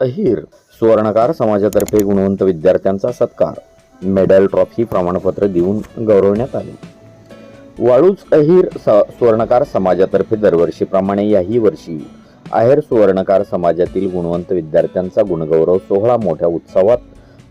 अहिर सुवर्णकार समाजातर्फे गुणवंत विद्यार्थ्यांचा सत्कार. मेडल ट्रॉफी प्रमाणपत्र देऊन गौरवण्यात आले. वाळूज अहिर स सुवर्णकार समाजातर्फे दरवर्षीप्रमाणे याही वर्षी आहेर सुवर्णकार समाजातील गुणवंत विद्यार्थ्यांचा गुणगौरव सोहळा मोठ्या उत्सवात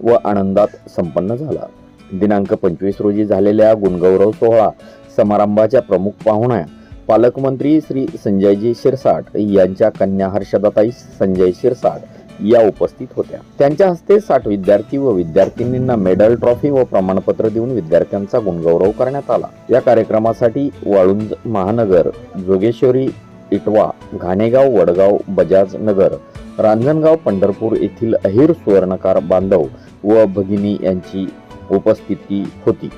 व आनंदात संपन्न झाला. दिनांक पंचवीस रोजी झालेल्या गुणगौरव सोहळा समारंभाच्या प्रमुख पाहुण्या पालकमंत्री श्री संजयजी शिरसाट यांच्या कन्या हर्षदाताई संजय शिरसाट या उपस्थित होत्या. त्यांच्या हस्ते साठ विद्यार्थी व विद्यार्थिनींना मेडल ट्रॉफी व प्रमाणपत्र देऊन विद्यार्थ्यांचा गुणगौरव करण्यात आला. या कार्यक्रमासाठी वाळुंज महानगर जोगेश्वरी इटवा घाणेगाव वडगाव बजाज नगर रांजणगाव पंढरपूर येथील अहिर सुवर्णकार बांधव व भगिनी यांची उपस्थिती होती.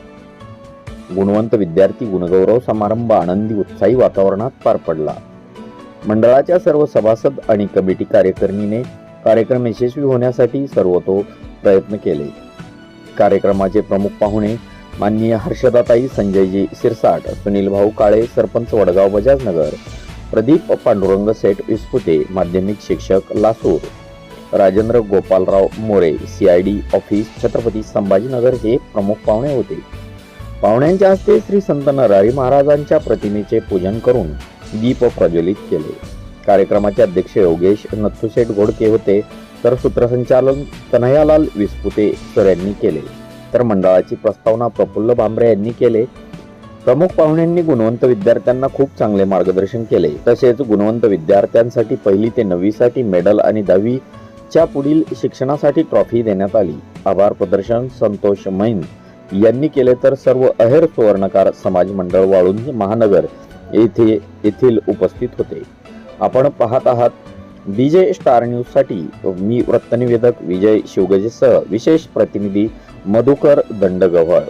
गुणवंत विद्यार्थी गुणगौरव समारंभ आनंदी उत्साही वातावरणात पार पडला. मंडळाच्या सर्व सभासद आणि कमिटी कार्यकारिणीने कार्यक्रम यशस्वी होण्यासाठी सर्वतो प्रयत्न केले. कार्यक्रमाचे प्रमुख पाहुणे माननीय हर्षदाताई संजयजी सिरसाट सुनील भाऊ काळे सरपंच वडगाव बजाजनगर प्रदीप पांडुरंग सेठ विस्पुते माध्यमिक शिक्षक Lasur Rajendra Gopalrao More C I D office Chhatrapati Sambhajinagar हे प्रमुख पाहुणे होते. पाहुण्यांच्या हस्ते श्री संत नरारी महाराजांच्या प्रतिमेचे पूजन करून दीप प्रज्वलित केले. कार्यक्रमाचे अध्यक्ष योगेश नथुशेठ घोडके होते. तर सूत्रसंचालन कन्हैयालाल विस्पुते सर यांनी केले. तर मंडळाची प्रस्तावना प्रफुल्ल भांबरे यांनी केले. प्रमुख पाहुण्यांनी गुणवंत विद्यार्थ्यांना खूप चांगले मार्गदर्शन केले. तसेच गुणवंत विद्यार्थ्यांसाठी पहिली ते नववीसाठी मेडल आणि दहावीच्या पुढील शिक्षणासाठी ट्रॉफी देण्यात आली. आभार प्रदर्शन संतोष मैन यांनी केले. तर सर्व अहेर सुवर्णकार समाज मंडळ वाळूंज महानगर येथे येथील उपस्थित होते. आपण पाहत आहात विजय स्टार न्यूजसाठी. मी वृत्तनिवेदक विजय शिवगजेसह विशेष प्रतिनिधी मधुकर दंडगव्हाळ.